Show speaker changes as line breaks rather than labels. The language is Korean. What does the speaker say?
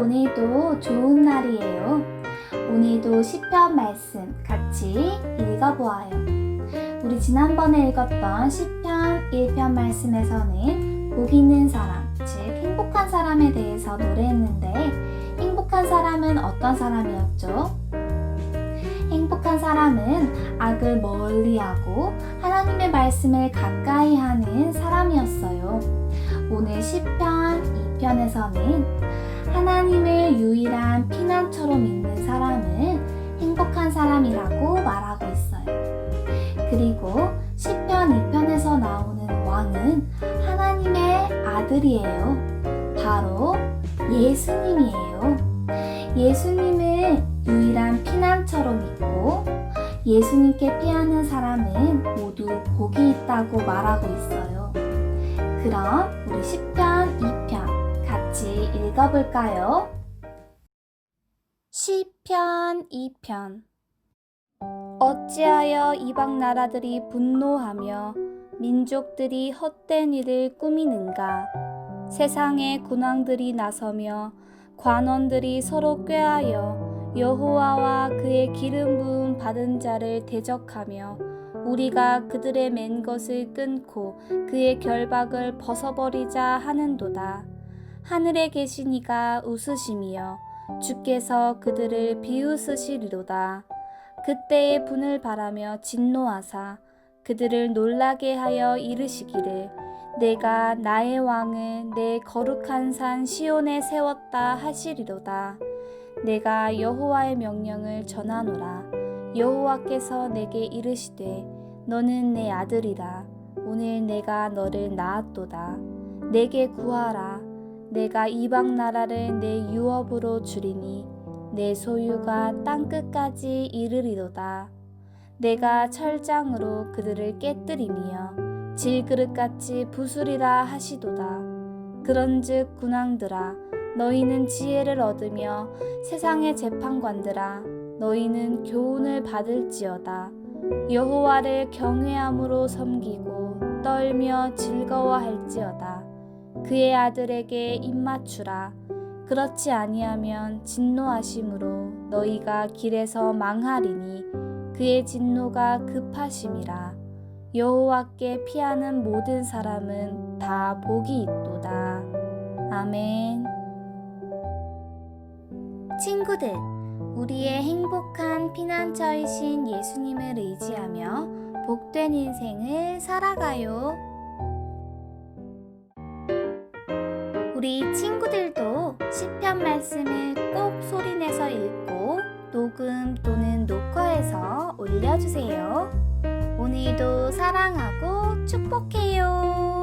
오늘도 좋은 날이에요. 오늘도 시편 말씀 같이 읽어보아요. 우리 지난번에 읽었던 시편 1편 말씀에서는 복 있는 사람, 즉 행복한 사람에 대해서 노래했는데 행복한 사람은 어떤 사람이었죠? 행복한 사람은 악을 멀리하고 하나님의 말씀을 가까이 하는 사람이었어요. 오늘 시편 2편에서는 하나님을 유일한 피난처로 믿는 사람을 행복한 사람이라고 말하고 있어요. 그리고 시편 2편에서 나오는 왕은 하나님의 아들이에요. 바로 예수님이에요. 예수님을 유일한 피난처로 믿고 예수님께 피하는 사람은 모두 복이 있다고 말하고 있어요. 그럼 우리 시편 2편 같이 읽어볼까요? 시편 2편 어찌하여 이방 나라들이 분노하며 민족들이 헛된 일을 꾸미는가 세상의 군왕들이 나서며 관원들이 서로 꾀하여 여호와와 그의 기름 부음 받은 자를 대적하며 우리가 그들의 맨 것을 끊고 그의 결박을 벗어버리자 하는도다. 하늘에 계신 이가 웃으심이여 주께서 그들을 비웃으시리로다. 그때의 분을 바라며 진노하사 그들을 놀라게 하여 이르시기를 내가 나의 왕을 내 거룩한 산 시온에 세웠다 하시리로다. 내가 여호와의 명령을 전하노라. 여호와께서 내게 이르시되 너는 내 아들이라. 오늘 내가 너를 낳았도다. 내게 구하라. 내가 이방 나라를 내 유업으로 주리니 내 소유가 땅 끝까지 이르리로다. 내가 철장으로 그들을 깨뜨리며 질그릇같이 부수리라 하시도다. 그런즉 군왕들아 너희는 지혜를 얻으며 세상의 재판관들아 너희는 교훈을 받을지어다. 여호와를 경외함으로 섬기고 떨며 즐거워할지어다. 그의 아들에게 입맞추라. 그렇지 아니하면 진노하심으로 너희가 길에서 망하리니 그의 진노가 급하심이라. 여호와께 피하는 모든 사람은 다 복이 있도다. 아멘. 친구들, 우리의 행복한 피난처이신 예수님을 의지하며 복된 인생을 살아가요. 우리 친구들도 시편 말씀을 꼭 소리내서 읽고 녹음 또는 녹화해서 올려주세요. 오늘도 사랑하고 축복해요.